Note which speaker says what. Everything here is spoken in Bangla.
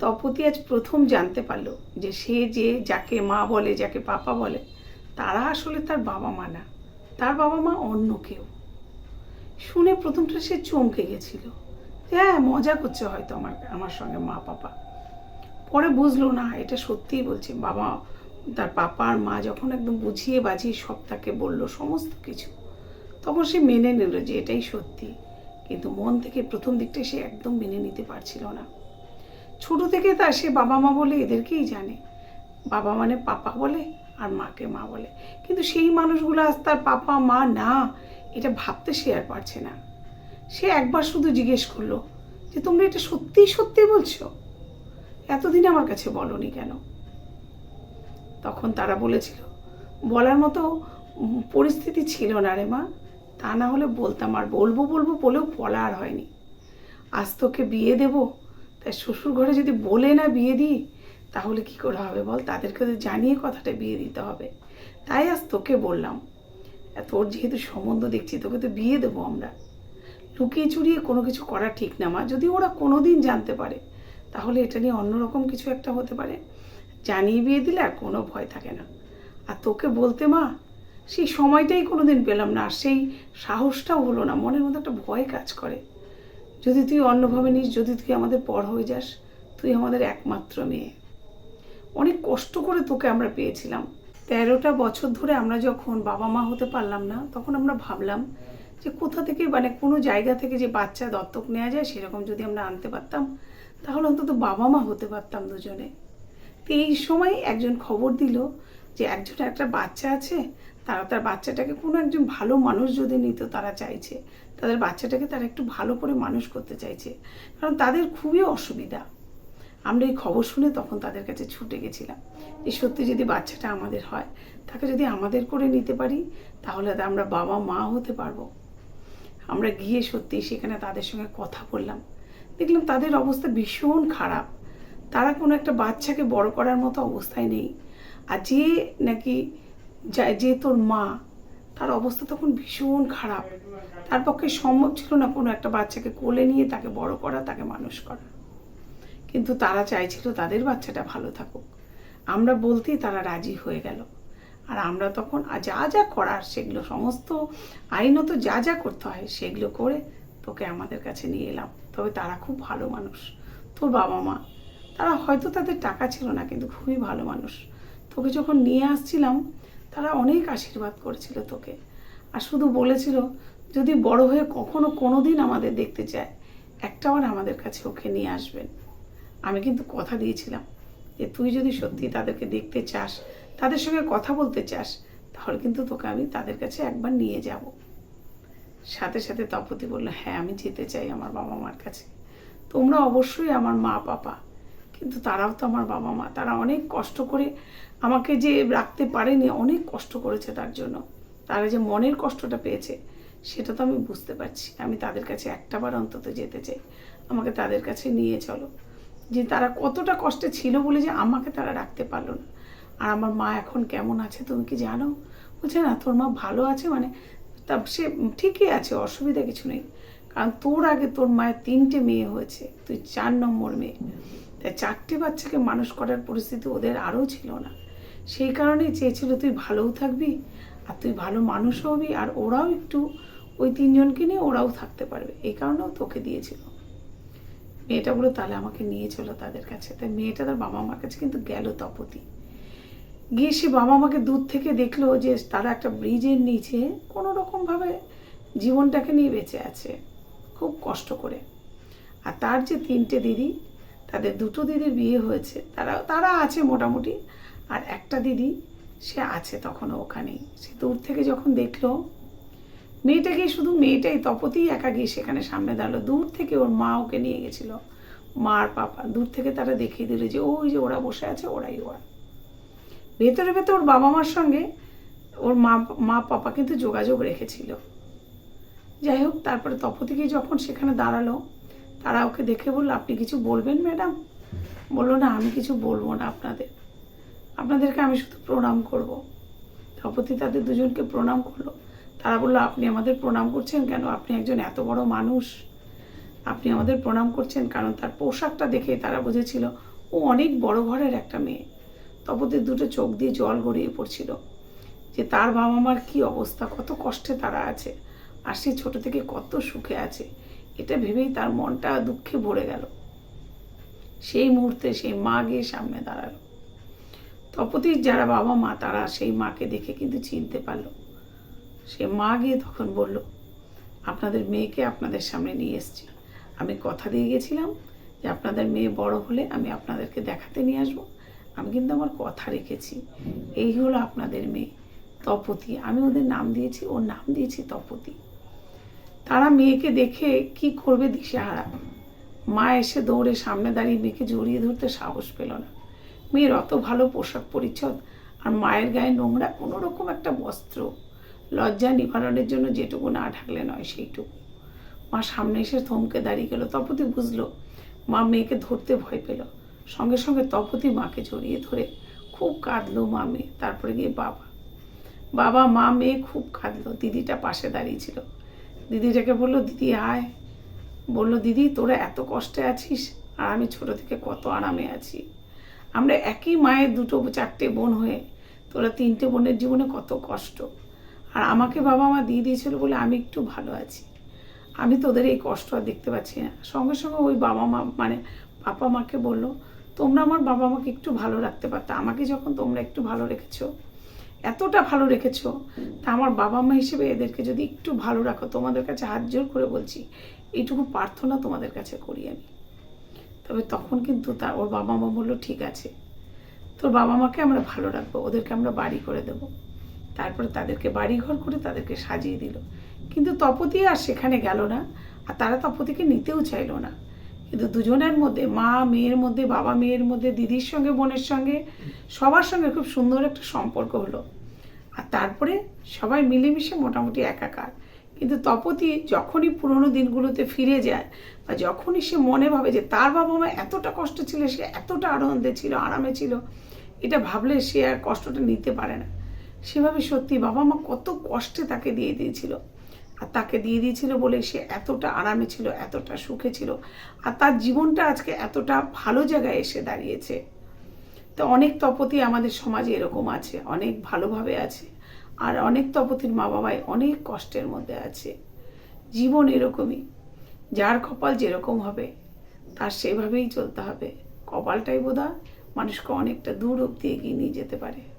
Speaker 1: তপতি আজ প্রথম জানতে পারল যে সে যে যাকে মা বলে, যাকে পাপা বলে, তারা আসলে তার বাবা মা না। তার বাবা মা অন্য কেউ। শুনে প্রথমটা সে চমকে গেছিল। হ্যাঁ মজা করছে হয়তো আমার আমার সঙ্গে মা, পাপা। পরে বুঝলো, না, এটা সত্যিই বলছে। বাবা, তার পাপা আর মা যখন একদম বুঝিয়ে বাঝিয়ে সব তাকে বলল, সমস্ত কিছু, তখন সে মেনে নিল যে এটাই সত্যি। কিন্তু মন থেকে প্রথম দিকটা সে একদম মেনে নিতে পারছিল না। ছোট থেকে তার সে বাবা মা বলে এদেরকেই জানে। বাবা মানে পাপা বলে আর মাকে মা বলে। কিন্তু সেই মানুষগুলো আজ তার পাপা, মা না, এটা ভাবতে সে আর পারছে না। সে একবার শুধু জিজ্ঞেস করল যে, তোমরা এটা সত্যি সত্যি বলছো? এতদিন আমার কাছে বলনি কেন? তখন তারা বলেছিল, বলার মতো পরিস্থিতি ছিল না রে মা। তা না হলে বলতাম আর বলব বলব বলেও বলা আর হয়নি। আজ তোকে বিয়ে দেব তাই শ্বশুর ঘরে যদি বলে না বিয়ে দিই, তাহলে কি করে হবে বল? তাদেরকে তো জানিয়ে কথাটা বিয়ে দিতে হবে। তাই আজ তোকে বললাম তোর যেহেতু সম্বন্ধ দেখছি, তোকে তো বিয়ে দেবো আমরা। লুকিয়ে চুরিয়ে কোনো কিছু করা ঠিক না মা। যদি ওরা কোনো দিন জানতে পারে, তাহলে এটা নিয়ে অন্যরকম কিছু একটা হতে পারে। জানিয়ে বিয়ে দিলে আর কোনো ভয় থাকে না। আর তোকে বলতে মা, সেই সময়টাই কোনো দিন পেলাম না। আর সেই সাহসটাও হলো না। মনের মধ্যে একটা ভয় কাজ করে। যদি তুই অন্যভাবে নিস, যদি তুই আমাদের পর হয়ে যাস, তুই আমাদের একমাত্র মেয়ে। অনেক কষ্ট করে তোকে আমরা পেয়েছিলাম। তেরোটা বছর ধরে আমরা যখন বাবা মা হতে পারলাম না, তখন আমরা ভাবলাম যে কোথা থেকে মানে কোনো জায়গা থেকে যে বাচ্চা দত্তক নেওয়া যায়, সেরকম যদি আমরা আনতে পারতাম, তাহলে অন্তত বাবা মা হতে পারতাম দুজনে। তো এই সময় একজন খবর দিল যে একজন একটা বাচ্চা আছে তারা তার বাচ্চাটাকে কোনো একজন ভালো মানুষ যদি নিত, তারা চাইছে। তাদের বাচ্চাটাকে তারা একটু ভালো করে মানুষ করতে চাইছে। কারণ তাদের খুবই অসুবিধা। আমরা এই খবর শুনে তখন তাদের কাছে ছুটে গেছিলাম। যে সত্যি যদি বাচ্চাটা আমাদের হয়, তাকে যদি আমাদের করে নিতে পারি, তাহলে আমরা বাবা মা হতে পারব। আমরা গিয়ে সত্যি সেখানে তাদের সঙ্গে কথা বললাম। দেখলাম তাদের অবস্থা ভীষণ খারাপ। তারা কোনো একটা বাচ্চাকে বড় করার মতো অবস্থায় নেই। আর যে নাকি যা- তোর মা, তার অবস্থা তখন ভীষণ খারাপ। তার পক্ষে সম্ভব ছিল না কোনো একটা বাচ্চাকে কোলে নিয়ে তাকে বড় করা, তাকে মানুষ করা। কিন্তু তারা চাইছিল তাদের বাচ্চাটা ভালো থাকুক। আমরা বলতেই তারা রাজি হয়ে গেল। আর আমরা তখন যা যা করার, সেগুলো সমস্ত আইনত যা যা করতে হয়, সেগুলো করে তোকে আমাদের কাছে নিয়ে এলাম। তবে তারা খুব ভালো মানুষ। তোর বাবা মা, তারা হয়তো তাদের টাকা ছিল না, কিন্তু খুবই ভালো মানুষ। তোকে যখন নিয়ে আসছিলাম তারা অনেক আশীর্বাদ করেছিল তোকে। আর শুধু বলেছিল, যদি বড় হয়ে কখনো কোনো দিন আমাদের দেখতে চায় একটা একটাবার আমাদের কাছে ওকে নিয়ে আসবেন আমি কিন্তু কথা দিয়েছিলাম যে, তুই যদি সত্যি তাদেরকে দেখতে চাস, তাদের সঙ্গে কথা বলতে চাস, তাহলে কিন্তু তোকে আমি তাদের কাছে একবার নিয়ে যাব। সাথে সাথে তপতি বলল হ্যাঁ আমি যেতে চাই আমার বাবা মার কাছে। তোমরা অবশ্যই আমার মা পাপা কিন্তু তারাও তো আমার বাবা মা। তারা অনেক কষ্ট করে আমাকে যে রাখতে পারেনি, অনেক কষ্ট করেছে তার জন্য। তারা যে মনের কষ্টটা পেয়েছে, সেটা তো আমি বুঝতে পারছি। আমি তাদের কাছে একটাবার অন্তত যেতে চাই। আমাকে তাদের কাছে নিয়ে চলো। যে তারা কতটা কষ্টে ছিল বলে যে আমাকে তারা রাখতে পারল না। আর আমার মা এখন কেমন আছে তুমি কি জানো? বলছে, না, তোর মা ভালো আছে মানে তা সে ঠিকই আছে, অসুবিধা কিছু নেই। কারণ তোর আগে তোর মায়ের তিনটে মেয়ে হয়েছে, তুই চার নম্বর মেয়ে। তাই চারটে বাচ্চাকে মানুষ করার পরিস্থিতি ওদের আরও ছিল না। সেই কারণেই চেয়েছিল, তুই ভালোও থাকবি আর তুই ভালো মানুষ হবি আর ওরাও একটু ওই তিনজনকে নিয়ে ওরাও থাকতে পারবে। এই কারণেও তোকে দিয়েছিল। মেয়েটা বলে তাহলে আমাকে নিয়ে চলো তাদের কাছে। তাই মেয়েটা তার বাবা মার কাছে কিন্তু গেল তপতি। গিয়ে সে বাবা মাকে দূর থেকে দেখল যে তারা একটা ব্রিজের নিচে কোনো রকমভাবে জীবনটাকে নিয়ে বেঁচে আছে, খুব কষ্ট করে। আর তার যে তিনটে দিদি তাদের দুটো দিদির বিয়ে হয়েছে, তারা তারা আছে মোটামুটি। আর একটা দিদি, সে আছে তখনও ওখানেই। সে দূর থেকে যখন দেখল মেয়েটাকে শুধু মেয়েটাই, তপতেই একা গিয়ে সেখানে সামনে দাঁড়াল। দূর থেকে ওর মা ওকে নিয়ে গেছিল। মার পাপা, দূর থেকে তারা দেখিয়ে দিল যে, ওই যে ওরা বসে আছে, ওরাই ওরা। ভেতরে ভেতরে ওর বাবা মার সঙ্গে ওর মা মা পাপা কিন্তু যোগাযোগ রেখেছিল। যাই হোক, তারপরে তপতিকে যখন সেখানে দাঁড়াল তারা ওকে দেখে বলল, আপনি কিছু বলবেন, ম্যাডাম? বলল, না, আমি কিছু বলব না আপনাদের। আপনাদেরকে আমি শুধু প্রণাম করব। তপতি তাদের দুজনকে প্রণাম করল। তারা বলল, আপনি আমাদের প্রণাম করছেন কেন? আপনি একজন এত বড় মানুষ। আপনি আমাদের প্রণাম করছেন কারণ তার পোশাকটা দেখে তারা বুঝেছিল ও অনেক বড় ঘরের একটা মেয়ে। তপতির দুটো চোখ দিয়ে জল গড়িয়ে পড়ছিল যে তার বাবা মার কী অবস্থা, কত কষ্টে তারা আছে। আর সে ছোট থেকে কত সুখে আছে। এটা ভেবেই তার মনটা দুঃখে ভরে গেল। সেই মুহূর্তে সেই মা গিয়ে সামনে দাঁড়াল। তপতির যারা বাবা মা, তারা সেই মাকে দেখে কিন্তু চিনতে পারল। সে মা গিয়ে তখন বলল, আপনাদের মেয়েকে আপনাদের সামনে নিয়ে এসেছি। আমি কথা দিয়ে গেছিলাম যে আপনাদের মেয়ে বড় হলে আমি আপনাদেরকে দেখাতে নিয়ে আসব। আমি কিন্তু আমার কথা রেখেছি। এই হলো আপনাদের মেয়ে, তপতি। আমি ওদের নাম দিয়েছি। ওর নাম দিয়েছি তপতি। তারা মেয়েকে দেখে কি করবে দিশেহারা। মা এসে দৌড়ে সামনে দাঁড়িয়ে মেয়েকে জড়িয়ে ধরতে সাহস পেল না। মেয়ের অত ভালো পোশাক পরিচ্ছদ আর মায়ের গায়ে নোংরা কোনো রকম একটা বস্ত্র। লজ্জা নিবারণের জন্য যেটুকু না ঢাকলে নয় সেইটুকু। মা সামনে এসে থমকে দাঁড়িয়ে গেল। তপতি বুঝলো, মা মেয়েকে ধরতে ভয় পেল। সঙ্গে সঙ্গে তপতি মাকে জড়িয়ে ধরে খুব কাঁদলো মা মেয়ে, তারপরে গিয়ে বাবা। বাবা, মা, মেয়ে খুব কাঁদলো। দিদিটা পাশে দাঁড়িয়েছিল দিদিটাকে বলল, দিদি, আয়। বলল, দিদি, তোরা এত কষ্টে আছিস আর আমি ছোট থেকে কত আরামে আছি। আমরা একই মায়ের দুটো চারটে বোন হয়ে তোরা তিনটে বোনের জীবনে কত কষ্ট। আর আমাকে বাবা মা দিয়ে দিয়েছিল বলে আমি একটু ভালো আছি। আমি তোদের এই কষ্ট আর দেখতে পাচ্ছি না। সঙ্গে সঙ্গে ওই বাবা মা মানে বাবা মাকে বলল, তোমরা আমার বাবা মাকে একটু ভালো রাখতে পারতো। আমাকে যখন তোমরা একটু ভালো রেখেছো এতটা ভালো রেখেছো। তা আমার বাবা মা হিসেবে এদেরকে যদি একটু ভালো রাখো, তোমাদের কাছে হাত জোর করে বলছি এইটুকু প্রার্থনা তোমাদের কাছে করি আমি। তবে তখন কিন্তু তার, ওর বাবা মা বলল, ঠিক আছে। তোর বাবা মাকে আমরা ভালো রাখব, ওদেরকে আমরা বাড়ি করে দেবো। তারপরে তাদেরকে বাড়ি ঘর করে তাদেরকে সাজিয়ে দিল। কিন্তু তপতি আর সেখানে গেল না, আর তারা তপতিকে নিতেও চাইলো না। কিন্তু দুজনের মধ্যে, মা, মেয়ের মধ্যে, বাবা মেয়ের মধ্যে, দিদির সঙ্গে, বোনের সঙ্গে, সবার সঙ্গে খুব সুন্দর একটা সম্পর্ক হলো। আর তারপরে সবাই মিলেমিশে মোটামুটি একাকার। কিন্তু তপতি যখনই পুরোনো দিনগুলোতে ফিরে যায় বা যখনই সে মনে ভাবে যে তার বাবা মা এতটা কষ্ট ছিল, সে এতটা আনন্দে ছিল, আরামে ছিল, এটা ভাবলে সে আর কষ্টটা নিতে পারে না। সেভাবে সত্যি বাবা মা কত কষ্টে তাকে দিয়ে দিয়েছিল। আর তাকে দিয়ে দিয়েছিল বলে সে এতটা আরামে ছিল, এতটা সুখে ছিল। আর তার জীবনটা আজকে এতটা ভালো জায়গায় এসে দাঁড়িয়েছে। তো অনেক তপতি আমাদের সমাজে এরকম আছে, অনেক ভালোভাবে আছে, আর অনেক তপতির মা বাবাই অনেক কষ্টের মধ্যে আছে। জীবন এরকমই, যার কপাল যেরকম হবে, তার সেভাবেই চলতে হবে। কপালটাই বোধহয় মানুষকে অনেকটা দূর অব্দি এগিয়ে নিয়ে যেতে পারে।